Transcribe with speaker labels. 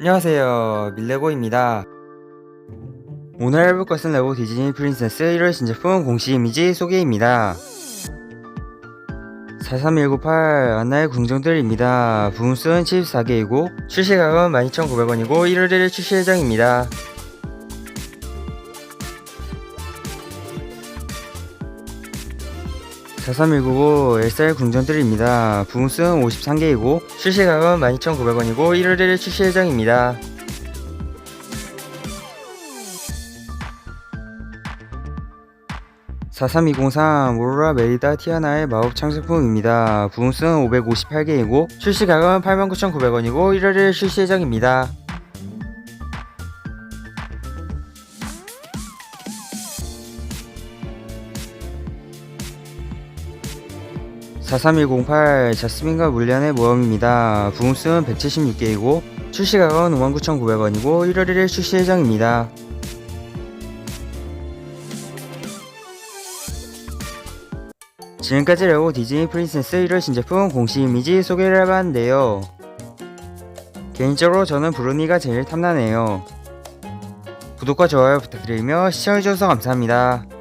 Speaker 1: 안녕하세요. 밀레고입니다. 오늘 해볼 것은 레고 디즈니 프린세스 1월 신제품 공식 이미지 소개입니다. 43198 안나의 궁정들입니다. 부음수는 74개이고 출시가격은 12,900원이고 1월 1일 출시 예정입니다 (43199) 엘사의 궁전들입니다. 부음수는 53개이고 출시가격은 12,900원이고 1월 1일 출시 예정입니다. (43203) 오로라 메리다 티아나의 마법 창작품입니다. 부음수는 558개이고 출시가격은 89,900원이고 1월 1일 출시 예정입니다. (43108) 자스민과 물리안의 모험입니다. 부음수는 176개이고 출시가격은 59,900원이고 1월 1일 출시 예정입니다. 지금까지 레고 디즈니 프린세스 1월 신제품 공식 이미지 소개를 해봤는데요. 개인적으로 저는 브루니가 제일 탐나네요. 구독과 좋아요 부탁드리며 시청해주셔서 감사합니다.